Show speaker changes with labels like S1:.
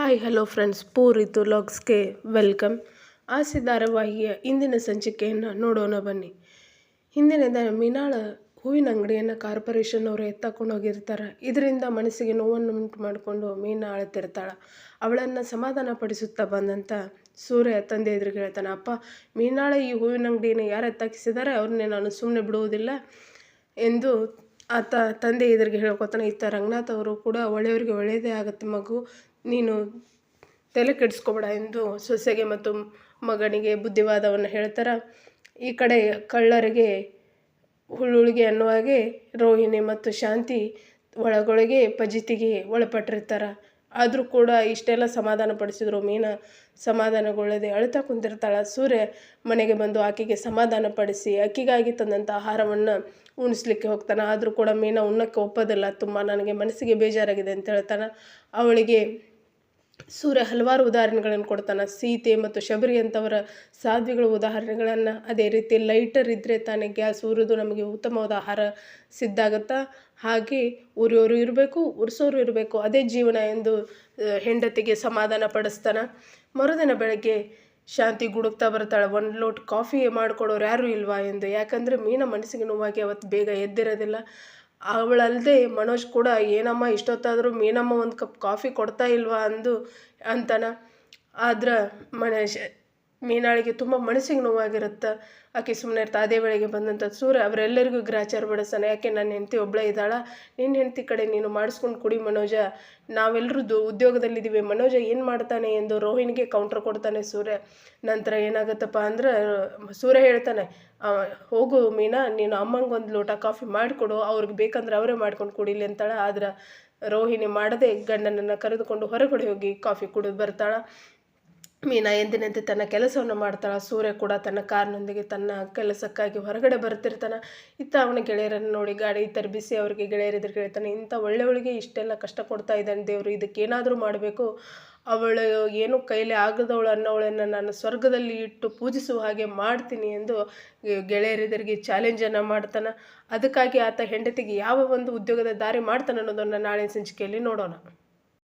S1: Hi, hello friends. ಪೂರಿತು ಲಾಗ್ಸ್ಗೆ welcome. Aase ಧಾರಾವಾಹಿಯ ಇಂದಿನ ಸಂಚಿಕೆಯನ್ನು ನೋಡೋಣ ಬನ್ನಿ. ಹಿಂದಿನ ದಿನ ಮೀನಾಳ ಹೂವಿನ ಅಂಗಡಿಯನ್ನು ಕಾರ್ಪೊರೇಷನ್ ಅವರು ಎತ್ತಾಕೊಂಡು ಹೋಗಿರ್ತಾರೆ. ಇದರಿಂದ ಮನಸ್ಸಿಗೆ ನೋವನ್ನು ಉಂಟು ಮಾಡಿಕೊಂಡು ಮೀನ ಅಳ್ತಿರ್ತಾಳೆ ಅವಳನ್ನು ಸಮಾಧಾನ ಪಡಿಸುತ್ತಾ ಬಂದಂಥ ಸೂರ್ಯ ತಂದೆ ಎದುರಿಗೆ ಹೇಳ್ತಾನೆ ಅಪ್ಪ, ಮೀನಾಳ ಈ ಹೂವಿನ ಅಂಗಡಿಯನ್ನು ಯಾರು ಎತ್ತಾಕಿಸಿದ್ದಾರೆ ಅವ್ರನ್ನೇ ನಾನು ಸುಮ್ಮನೆ ಬಿಡುವುದಿಲ್ಲ ಎಂದು ಆತ ತಂದೆ ಎದುರಿಗೆ ಹೇಳ್ಕೊತಾನೆ ಇತ್ತ ರಂಗನಾಥ್ ಅವರು ಕೂಡ ಒಳ್ಳೆಯವರಿಗೆ ಒಳ್ಳೆಯದೇ ಆಗುತ್ತೆ ಮಗು. ನೀನು ತಲೆ ಕೆಡಿಸ್ಕೊಬೇಡ ಎಂದು ಸೊಸೆಗೆ ಮತ್ತು ಮಗನಿಗೆ ಬುದ್ಧಿವಾದವನ್ನು ಹೇಳ್ತಾರೆ? ಈ ಕಡೆ ಕಳ್ಳರಿಗೆ ಹುಳ್ಳುಳಿಗೆ ಅನ್ನುವಾಗೆ ರೋಹಿಣಿ ಮತ್ತು ಶಾಂತಿ ಒಳಗೊಳಗೆ ಪಜಿತಿಗೆ ಒಳಪಟ್ಟಿರ್ತಾರೆ? ಆದರೂ ಕೂಡ ಇಷ್ಟೆಲ್ಲ ಸಮಾಧಾನ ಪಡಿಸಿದ್ರು. ಮೀನಾ ಸಮಾಧಾನಗೊಳ್ಳದೆ ಅಳ್ತಾ ಕುಂತಿರ್ತಾಳೆ. ಸೂರ್ಯ ಮನೆಗೆ ಬಂದು ಆಕೆಗೆ ಸಮಾಧಾನ ಪಡಿಸಿ ಅಕ್ಕಿಗಾಗಿ ತಂದಂಥ ಆಹಾರವನ್ನು ಉಣಿಸ್ಲಿಕ್ಕೆ ಹೋಗ್ತಾನೆ. ಆದರೂ ಕೂಡ ಮೀನಾ ಉಣ್ಣಕ್ಕೆ ಒಪ್ಪೋದಿಲ್ಲ. ತುಂಬ ನನಗೆ ಮನಸ್ಸಿಗೆ ಬೇಜಾರಾಗಿದೆ ಅಂತ ಹೇಳ್ತಾನೆ. ಅವಳಿಗೆ ಸೂರ್ಯ ಹಲವಾರು ಉದಾಹರಣೆಗಳನ್ನು ಕೊಡ್ತಾನೆ. ಸೀತೆ ಮತ್ತು ಶಬರಿ ಅಂತವರ ಸಾಧ್ವಿಗಳ ಉದಾಹರಣೆಗಳನ್ನು ಅದೇ ರೀತಿ ಲೈಟರ್ ಇದ್ದರೆ ತಾನೇ ಗ್ಯಾಸ್ ಉರಿದು ನಮಗೆ ಉತ್ತಮವಾದ ಆಹಾರ ಸಿದ್ಧ ಆಗುತ್ತಾ ಹಾಗೆ ಉರಿಯೋರು ಇರಬೇಕು, ಉರಿಸೋರು ಇರಬೇಕು. ಅದೇ ಜೀವನ ಎಂದು ಹೆಂಡತಿಗೆ ಸಮಾಧಾನ ಪಡಿಸ್ತಾನೆ. ಮರುದಿನ ಬೆಳಗ್ಗೆ ಶಾಂತಿ ಗುಡುಕ್ತಾ ಬರ್ತಾಳೆ. ಒಂದು ಲೋಟ್ ಕಾಫಿ ಮಾಡಿಕೊಡೋರು ಯಾರು ಇಲ್ವಾ? ಎಂದು. ಯಾಕಂದರೆ ಮೀನ ಮನಸ್ಸಿಗೆ ನೋವಾಗಿ ಅವತ್ತು ಬೇಗ ಎದ್ದಿರೋದಿಲ್ಲ. ಅವಳಲ್ಲದೆ ಮನೋಜ್ ಕೂಡ, ಏನಮ್ಮ, ಇಷ್ಟೊತ್ತಾದರೂ ಮೀನಮ್ಮ ಒಂದು ಕಪ್ ಕಾಫಿ ಕೊಡ್ತಾ ಇಲ್ವಾ? ಅಂದು, ಅಂತಾನೆ. ಆದ್ರೆ ಮನೇಶ್ ಮೀನಾಳಿಗೆ ತುಂಬ ಮನಸ್ಸಿಗೆ ನೋವಾಗಿರುತ್ತೆ. ಆಕೆ ಸುಮ್ಮನೆ ಇರ್ತಾ, ಅದೇ ವೇಳೆಗೆ ಬಂದಂಥ ಸೂರ್ಯ ಅವರೆಲ್ಲರಿಗೂ ಗ್ರಾಚಾರ ಬಡಿಸ್ತಾನೆ. ಯಾಕೆ ನನ್ನ ಹೆಂಡತಿ ಒಬ್ಬಳೇ ಇದ್ದಾಳ? ನಿನ್ನ ಹೆಂಡತಿ ಕಡೆ ನೀನು ಮಾಡಿಸ್ಕೊಂಡು ಕುಡಿ ಮನೋಜ. ನಾವೆಲ್ಲರೂ ಉದ್ಯೋಗದಲ್ಲಿದ್ದೀವಿ. ಮನೋಜ ಏನು ಮಾಡ್ತಾನೆ ಎಂದು ರೋಹಿಣಿಗೆ ಕೌಂಟ್ರ್ ಕೊಡ್ತಾನೆ ಸೂರ್ಯ. ನಂತರ ಏನಾಗುತ್ತಪ್ಪ ಅಂದ್ರೆ, ಸೂರ್ಯ ಹೇಳ್ತಾನೆ ಹೋಗು ಮೀನಾ, ನೀನು ಅಮ್ಮಂಗೆ ಒಂದು ಲೋಟ ಕಾಫಿ ಮಾಡಿಕೊಡು. ಅವ್ರಿಗೆ ಬೇಕಂದ್ರೆ ಅವರೇ ಮಾಡ್ಕೊಂಡು ಕುಡಿಲಿ ಅಂತಾಳೆ. ಆದ್ರೆ ರೋಹಿಣಿ ಮಾಡದೆ ಗಂಡನನ್ನು ಕರೆದುಕೊಂಡು ಹೊರಗಡೆ ಹೋಗಿ ಕಾಫಿ ಕುಡಿದು ಬರ್ತಾಳೆ. ಮೀನಾ ಎಂದಿನಂತೆ ತನ್ನ ಕೆಲಸವನ್ನು ಮಾಡ್ತಾಳೆ, ಸೂರ್ಯ ಕೂಡ ತನ್ನ ಕಾರ್ನೊಂದಿಗೆ ತನ್ನ ಕೆಲಸಕ್ಕಾಗಿ ಹೊರಗಡೆ ಬರ್ತಿರ್ತಾನೆ. ಇತ್ತ ಅವನ ಗೆಳೆಯರನ್ನು ನೋಡಿ ಗಾಡಿ ತರ್ಬಿಸಿ ಅವರಿಗೆ ಗೆಳೆಯರೆದುರು ಕೇಳ್ತಾನೆ, ಇಂಥ ಒಳ್ಳೆಯವಳಿಗೆ ಇಷ್ಟೆಲ್ಲ ಕಷ್ಟ ಕೊಡ್ತಾ ಇದ್ದಾನೆ ದೇವರು ಇದಕ್ಕೇನಾದರೂ ಮಾಡಬೇಕು. ಅವಳು ಏನು ಕೈಲಿ ಆಗದವಳು ಅನ್ನೋಳನ್ನು ನಾನು ಸ್ವರ್ಗದಲ್ಲಿ ಇಟ್ಟು ಪೂಜಿಸುವ ಹಾಗೆ ಮಾಡ್ತೀನಿ ಎಂದು ಗೆಳೆಯರಿದರಿಗೆ ಚಾಲೆಂಜನ್ನು ಮಾಡ್ತಾನೆ. ಅದಕ್ಕಾಗಿ ಆತ ಹೆಂಡತಿಗೆ ಯಾವ ಒಂದು ಉದ್ಯೋಗದ ದಾರಿ ಮಾಡ್ತಾನೆ ಅನ್ನೋದನ್ನು ನಾಳೆ ಸಂಚಿಕೆಯಲ್ಲಿ ನೋಡೋಣ.